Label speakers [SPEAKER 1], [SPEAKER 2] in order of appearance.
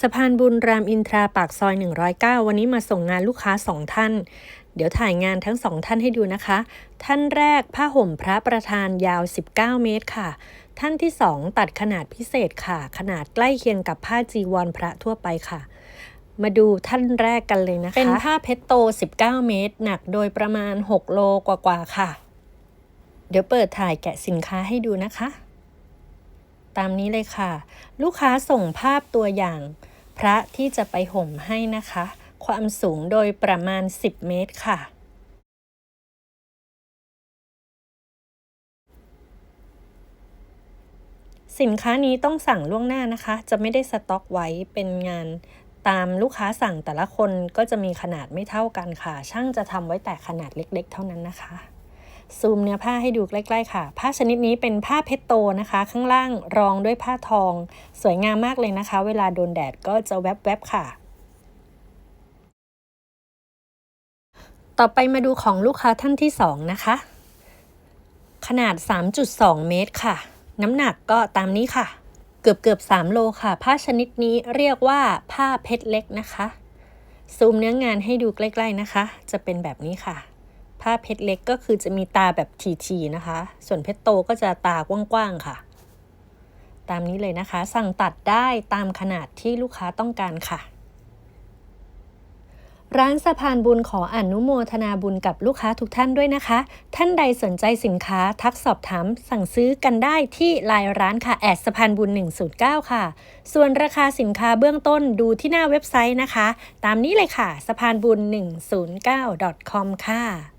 [SPEAKER 1] สะพานบุญรามอินทราปากซอย 109 วันนี้มาส่งงานลูกค้าสองท่าน เดี๋ยวถ่ายงานทั้งสองท่านให้ดูนะคะ ท่านแรกผ้าห่มพระประธานยาว 19 เมตรค่ะ ท่านที่2ตัดขนาดพิเศษค่ะ ขนาดใกล้เคียงกับผ้าจีวรพระทั่วไปค่ะ มาดูท่านแรกกันเลยนะคะ เป็นผ้าเพชรโต 19 เมตร หนักโดยประมาณ 6 โลกว่าๆค่ะ เดี๋ยวเปิดถ่ายแกะสินค้าให้ดูนะคะ ตามนี้เลยค่ะ ลูกค้าส่งภาพตัวอย่าง พระที่จะไปห่มให้นะคะ ความสูงโดยประมาณ 10 เมตรค่ะ สินค้านี้ต้องสั่งล่วงหน้านะคะ จะไม่ได้สต็อกไว้เป็นงานตามลูกค้าสั่งแต่ละคนก็จะมีขนาดไม่เท่ากันค่ะ ช่างจะทำไว้แต่ขนาดเล็ก ๆ เท่านั้นนะคะ ซูมเนื้อผ้าให้ดูใกล้ ๆ ค่ะ ผ้าชนิดนี้เป็นผ้าเพชรโตนะคะ ข้างล่างรองด้วยผ้าทอง สวยงามมากเลยนะคะ เวลาโดนแดดก็จะแวบๆค่ะต่อไปมาดูของลูกค้าท่านที่ 2 นะคะ ขนาด 3.2 เมตรค่ะ น้ำหนักก็ตามนี้ค่ะ เกือบเกือบ3โลค่ะ ผ้าชนิดนี้เรียกว่าผ้าเพชรเล็กนะคะ ซูมเนื้องานให้ดูใกล้ ๆนะคะ จะเป็นแบบนี้ค่ะ ผ้าเพชรเล็กก็คือจะมีตาแบบทีๆนะคะ ส่วนเพชรโตก็จะตากว้างๆค่ะ ตามนี้เลยนะคะ สั่งตัดได้ตามขนาดที่ลูกค้าต้องการค่ะ ร้านสะพานบุญขออนุโมทนาบุญกับลูกค้าทุกท่านด้วยนะคะ ท่านใดสนใจสินค้าทักสอบถามสั่งซื้อกันได้ที่ไลน์ร้านค่ะแอดสะพานบุญ 109 ค่ะ ส่วนราคาสินค้าเบื้องต้นดูที่หน้าเว็บไซต์นะคะ ตามนี้เลยค่ะสะพานบุญ 109 .com ค่ะ